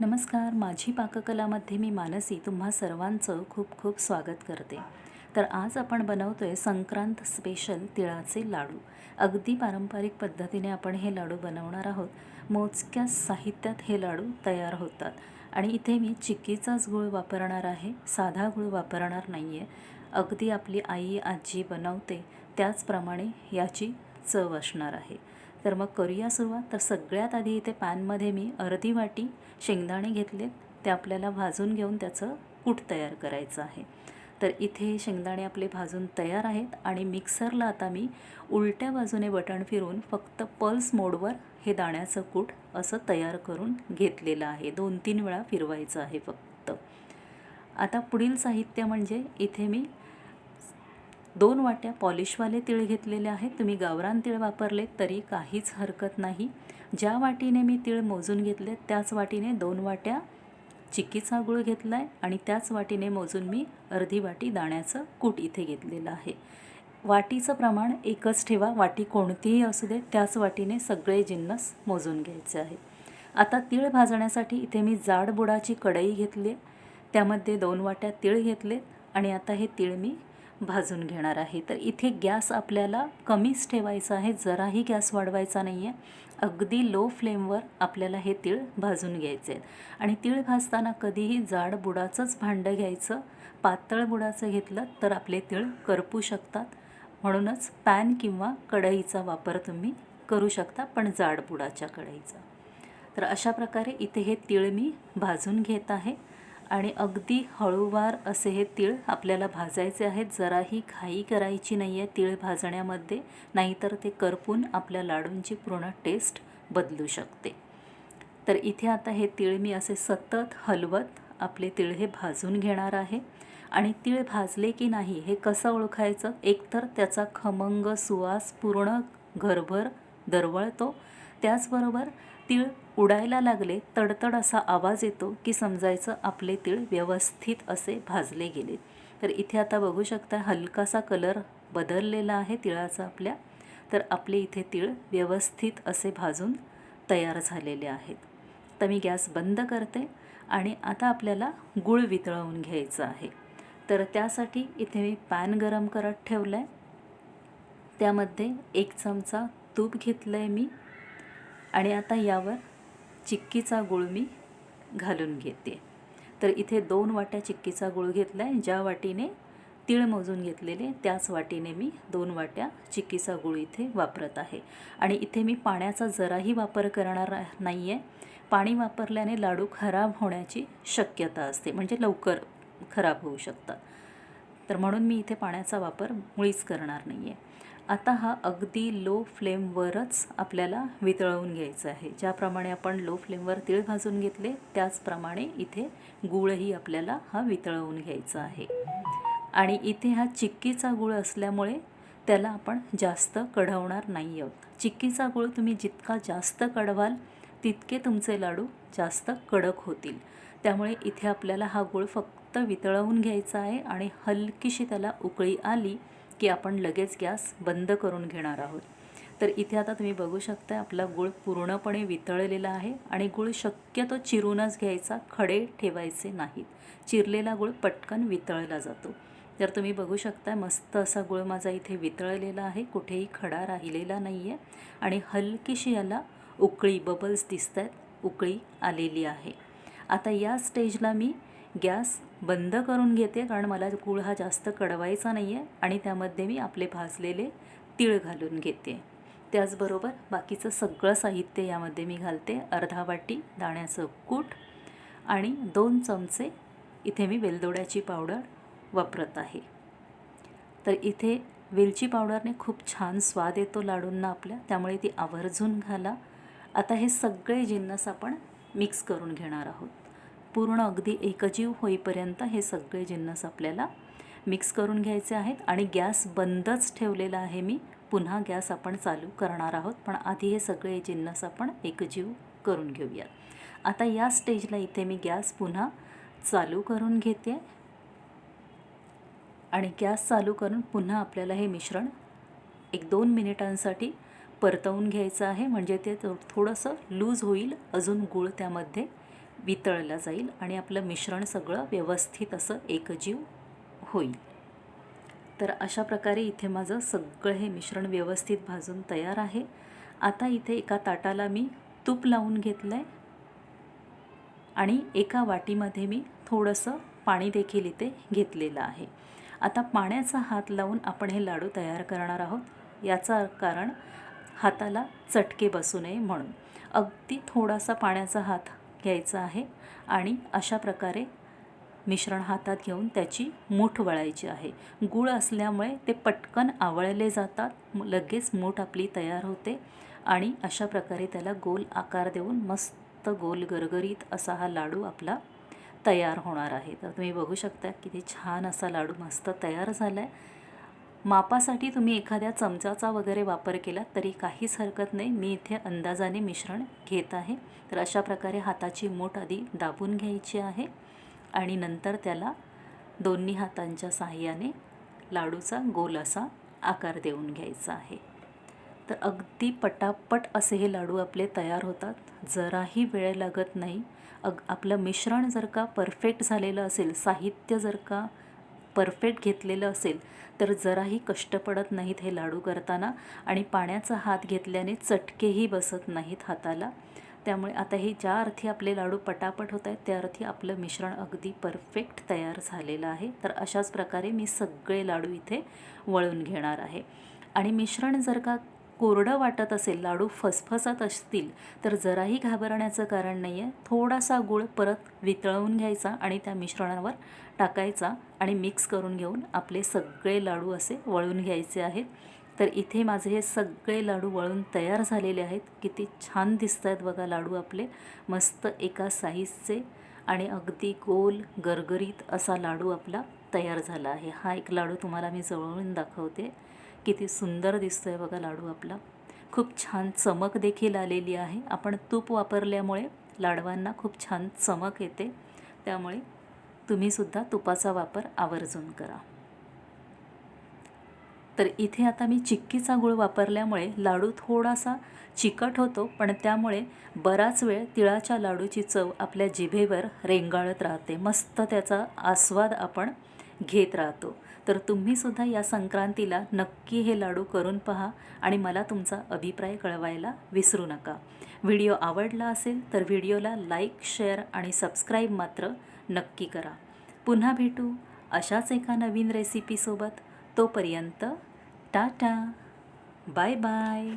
नमस्कार माझी पाककलामध्ये मी मानसी तुम्हा सर्वांचं खूप खूप स्वागत करते. तर आज आपण बनवतो आहे संक्रांत स्पेशल तिळाचे लाडू. अगदी पारंपरिक पद्धतीने आपण हे लाडू बनवणार आहोत. मोजक्या साहित्यात हे लाडू तयार होतात. आणि इथे मी चिक्कीचाच गूळ वापरणार आहे. साधा गूळ वापरणार नाही आहे अगदी आपली आई आजी बनवते. त्याचप्रमाणे याची चव असणार आहे. तर मग करूया सुरुवात. तर सगळ्यात आधी इथे पॅनमध्ये मी अर्धी वाटी शेंगदाणे घेतले. ते आपल्याला भाजून घेऊन त्याचं कूट तयार करायचं आहे. तर इथे शेंगदाणे आपले भाजून तयार आहेत आणि मिक्सरला आता मी उलट्या बाजूने बटण फिरून फक्त पल्स मोडवर हे दाण्याचं कूट असं तयार करून घेतलेलं आहे. दोन तीन वेळा फिरवायचं आहे फक्त. आता पुढील साहित्य म्हणजे इथे मी दोन वाट्या पॉलिशवाले तिळ घेतलेले आहेत. तुम्ही गावरान तिळ वापरले तरी काहीच हरकत नाही. ज्या वाटीने मी तिळ मोजून घेतले त्याच वाटीने दोन वाट्या चिक्कीचा गूळ घेतला आहे आणि त्याच वाटीने मोजून मी अर्धी वाटी दाण्याचं कूट इथे घेतलेलं आहे. वाटीचं प्रमाण एकच ठेवा. वाटी कोणतीही असू दे त्याच वाटीने सगळे जिन्नस मोजून घ्यायचे आहेत आता तीळ भाजण्यासाठी इथे मी जाड बुडाची कढई घेतली त्यामध्ये दोन वाट्या तीळ घेतले आणि आता हे तीळ मी भाजून घेणार आहे. तर इथे गॅस आपल्याला कमीच ठेवायचा आहे. जराही गॅस वाढवायचा नाही आहे अगदी लो फ्लेमवर आपल्याला हे तीळ भाजून घ्यायचे आहेत. आणि तीळ भाजताना कधीही जाड बुडाचंच भांडं घ्यायचं. पातळ बुडाचं घेतलं तर आपले तीळ करपू शकतात. म्हणूनच पॅन किंवा कढईचा वापर तुम्ही करू शकता पण जाड बुडाच्या कढईचा. तर अशा प्रकारे इथे हे तीळ मी भाजून घेत आहे. आणि अगदी हळूवार असे हे तीळ आपल्याला भाजायचे आहेत. जराही घाई करायची नाही आहे तीळ भाजण्यामध्ये नाहीतर ते करपून आपल्या लाडूंची पूर्ण टेस्ट बदलू शकते. तर इथे आता हे तीळ मी असे सतत हलवत आपले तीळ हे भाजून घेणार आहे. आणि तीळ भाजले की नाही हे कसं ओळखायचं? एकतर त्याचा खमंग सुवास पूर्ण घरभर दरवळतो. त्याचबरोबर तीळ उडायला लागले तडतड असा आवाज येतो की समजायचं आपले तीळ व्यवस्थित असे भाजले गेले. तर इथे आता बघू शकता हलकासा कलर बदललेला आहे तिळाचा आपल्या. तर आपले इथे तीळ व्यवस्थित असे भाजून तयार झालेले आहेत. तर मी गॅस बंद करते आणि आता आपल्याला गूळ वितळवून घ्यायचं आहे. तर त्यासाठी इथे मी पॅन गरम करत ठेवलं आहे त्यामध्ये एक चमचा तूप घेतलं आहे मी. आणि आता यावर चिक्कीचा गूळ मी घालून घेते. तर इथे दोन वाट्या चिक्कीचा गूळ घेतला आहे ज्या वाटीने तीळ मोजून घेतलेले त्याच वाटीने मी दोन वाट्या चिक्कीचा गूळ इथे वापरत आहे. आणि इथे मी पाण्याचा जराही वापर करणार नाही आहे पाणी वापरल्याने लाडू खराब होण्याची शक्यता असते म्हणजे लवकर खराब होऊ शकतात. तर म्हणून मी इथे पाण्याचा वापर मुळीच करणार नाही आहे आता हा अगदी लो फ्लेमवरच आपल्याला वितळवून घ्यायचं आहे. ज्याप्रमाणे आपण लो फ्लेमवर तीळ भाजून घेतले त्याचप्रमाणे इथे गूळही आपल्याला हा वितळवून घ्यायचा आहे. आणि इथे हा चिक्कीचा गूळ असल्यामुळे त्याला आपण जास्त कढवणार नाही आहोत. चिक्कीचा गूळ तुम्ही जितका जास्त कढवाल तितके तुमचे लाडू जास्त कडक होतील. त्यामुळे इथे आपल्याला हा गूळ फक्त वितळवून घ्यायचा आहे आणि हलकीशी त्याला उकळी आली की आपण लगेच गॅस बंद करून घेणार आहोत. तर इथे आता तुम्ही बघू शकता आपला गूळ पूर्णपणे वितळलेला आहे आणि गूळ शक्यतो चिरूनच घ्यायचा खडे ठेवायचे नाहीत. चिरलेला गूळ पटकन वितळला जातो. तर तुम्ही बघू शकता मस्त असा गूळ माझा इथे वितळलेला आहे कुठेही खडा राहिलेला नाही आहे आणि हलकीशी याला उकळी बबल्स दिसत आहेत उकळी आलेली आहे. आता या स्टेजला मी गॅस बंद करून घेते कारण मला गूळ हा जास्त कडवायचा नाही आहे आणि त्यामध्ये मी आपले भाजलेले तीळ घालून घेते. त्याचबरोबर बाकीचं सगळं साहित्य यामध्ये मी घालते अर्धा वाटी दाण्याचं कूट आणि दोन चमचे इथे मी वेलदोड्याची पावडर वापरत आहे. तर इथे वेलची पावडरने खूप छान स्वाद येतो लाडूंना आपल्या त्यामुळे ती आवर्जून घाला. आता हे सगळे जिन्नस आपण मिक्स करून घेणार आहोत. पूर्ण अगदी एकजीव होईपर्यंत हे सगळे जिन्नस आपल्याला मिक्स करून घ्यायचे आहेत. आणि गॅस बंदच ठेवलेला आहे मी. पुन्हा गॅस आपण चालू करणार आहोत. पण आधी हे सगळे जिन्नस आपण एकजीव करून घेऊयात आता या स्टेजला इथे मी गॅस पुन्हा चालू करून घेते. आणि गॅस चालू करून पुन्हा आपल्याला हे मिश्रण एक दोन मिनिटांसाठी परतवून घ्यायचं आहे. म्हणजे ते थोडंसं लूज होईल. अजून गूळ त्यामध्ये वितळला जाईल आणि आपलं मिश्रण सगळं व्यवस्थित असं एकजीव होईल. तर अशा प्रकारे इथे माझं सगळं हे मिश्रण व्यवस्थित भाजून तयार आहे. आता इथे एका ताटाला मी तूप लावून घेतलं आहे आणि एका वाटीमध्ये मी थोडंसं पाणी देखील इथे घेतलेलं आहे. आता पाण्याचा हात लावून आपण हे लाडू तयार करणार आहोत. याचा कारण हाताला चटके बसू नये म्हणून. अगदी थोडासा पाण्याचा हात घ्यायचं आहे आणि अशा प्रकारे मिश्रण हातात घेऊन त्याची मूठ वळायची आहे. गूळ असल्यामुळे ते पटकन आवळले जातात. लगेच मूठ आपली तयार होते आणि अशा प्रकारे त्याला गोल आकार देऊन मस्त गोल गरगरीत असा हा लाडू आपला तयार होणार आहे. तर तुम्ही बघू शकता किती छान असा लाडू मस्त तयार झाला आहे मापासाठी तुम्ही एखाद्या चमचाचा वगैरे वापर केला तरी काहीच हरकत नाही. मी इथे अंदाजाने मिश्रण घेत आहे. तर अशा प्रकारे हाताची मूठ आधी दाबून घ्यायची आहे आणि नंतर त्याला दोन्ही हातांच्या साहाय्याने लाडूचा गोल असा आकार देऊन घ्यायचा आहे. तर अगदी पटापट असे हे लाडू आपले तयार होतात. जराही वेळ लागत नाही. अग आपलं मिश्रण जर का परफेक्ट झालेलं असेल साहित्य जर का परफेक्ट घेतलेलं असेल तर जराही कष्ट पडत नाहीत हे लाडू करताना आणि पाण्याचा हात घेतल्याने चटकेही बसत नाहीत हाताला. त्यामुळे आता हे ज्या अर्थी आपले लाडू पटापट होत आहेत त्या अर्थी आपलं मिश्रण अगदी परफेक्ट तयार झालेलं आहे. तर अशाच प्रकारे मी सगळे लाडू इथे वळून घेणार आहे. आणि मिश्रण जर का कोरडं वाटत असेल लाडू फसफसत असतील तर जराही घाबरण्याचं कारण नाही आहे थोडासा गूळ परत वितळवून घ्यायचा आणि त्या मिश्रणावर टाकायचा आणि मिक्स करून घेऊन आपले सगळे लाडू असे वळून घ्यायचे आहेत. तर इथे माझे हे सगळे लाडू वळून तयार झालेले आहेत. किती छान दिसत आहेत बघा लाडू आपले. मस्त एका साईजचे आणि अगदी गोल गरगरीत असा लाडू आपला तयार झाला आहे. हा एक लाडू तुम्हाला मी जवळून दाखवते. किती सुंदर दिसतो आहे बघा लाडू आपला. खूप छान चमक देखील आलेली आहे. आपण तूप वापरल्यामुळे लाडवांना खूप छान चमक येते. त्यामुळे तुम्हीसुद्धा तुपाचा वापर आवर्जून करा. तर इथे आता मी चिक्कीचा गूळ वापरल्यामुळे लाडू थोडासा चिकट होतो पण त्यामुळे बराच वेळ तिळाच्या लाडूची चव आपल्या जिभेवर रेंगाळत राहते. मस्त त्याचा आस्वाद आपण घेत राहतो. तर तुम्हीसुद्धा या संक्रांतीला नक्की हे लाडू करून पहा आणि मला तुमचा अभिप्राय कळवायला विसरू नका. व्हिडिओ आवडला असेल तर व्हिडिओला लाईक शेअर आणि सबस्क्राईब मात्र नक्की करा. पुन्हा भेटू अशाच एका नवीन रेसिपीसोबत तोपर्यंत टाटा. Bye bye.